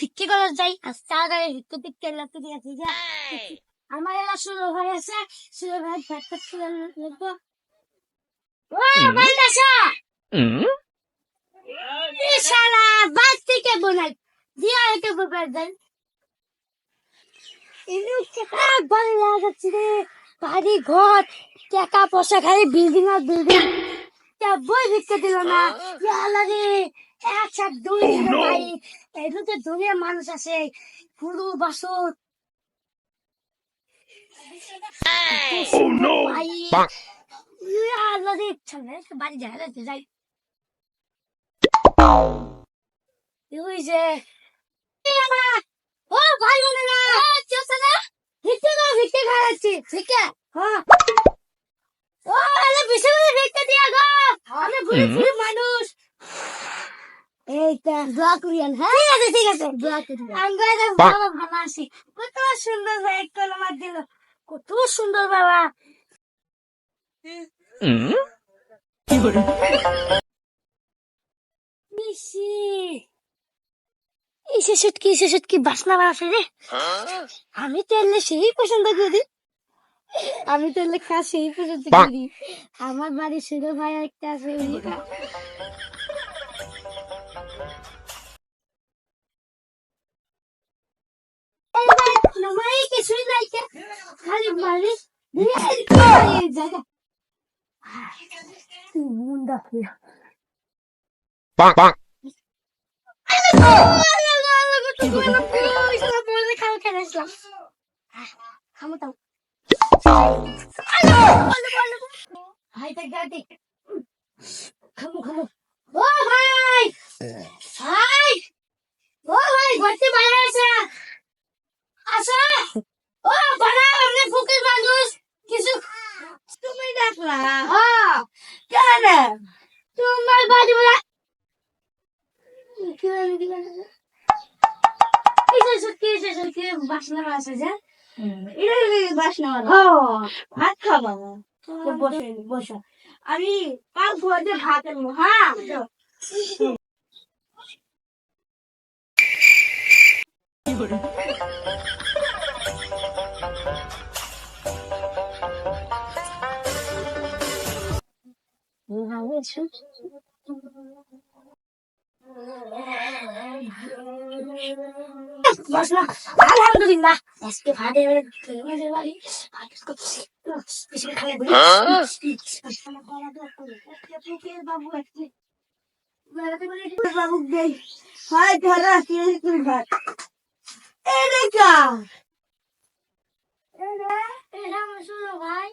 ভিক্ষে করা যাই আর তাড়াতাড়ি ভিক্ষে টিক্ষে লাগতে দিয়েছি আমার এলা শুরু হয়ে আছে শুরু হয়ে লাগবো ও ভাই বাস থেকে বোনাই দিয়া একে ববার দেন ইনু কেটা ভালো লাগাচ্ছে রে বাড়ি ঘর টাকা পয়সা খালি বিল্ডিং আর বিল্ডিং তা বই ভিক্ষে দিল না ইয়ালা রে এক সাত দুই ভাই এদিকে দুনিয়া মানুষ আছে পুরো বাসত Oh বাড়ি যাই। ওই যে ও ভাই বলে না চলছে না ভিক্ষে না ভিক্ষে খাওয়াচ্ছি ভিক্ষে। হ্যাঁ ও এলে বিশে ভিক্ষে দিয়া গো। আমি ঘুরে। এইটা দোয়া করিয়ান হ্যাঁ? ঠিক আছে ঠিক আছে। দোয়া করিয়ান। আমরা এটা বাহ। ভালো ভালো আছি। কত সুন্দর ভাই দিল। কত সুন্দর বাবা। মিশি ইসে সুটকি ইসে সুটকি বাসনা বাসে রে। আমি তো এলে সেই পছন্দ করি। আমি তো এলে খা সেই পছন্দ করি। আমার বাড়ি ছিল ভাই একটা আছে Bonk, bonk. ও ভাই ও ভাই বাইরে আছে আসো ও বাড়া অনেক ফকির মানুষ কিছু কেন? তোমার বাড়ি বলা বাসনা আছে যে। এটা বাসনা ভাত খাব। তো বসে বসো। আমি পাঁচ ঘণ্টা ভাত হ্যাঁ? বসনা আলহামদুলিল্লাহ আজকে ভাতে বাড়ি। বেশি খালে বলি বাবু আজকে বাবু দেই হয় ধরা ভাত আমার ভাই।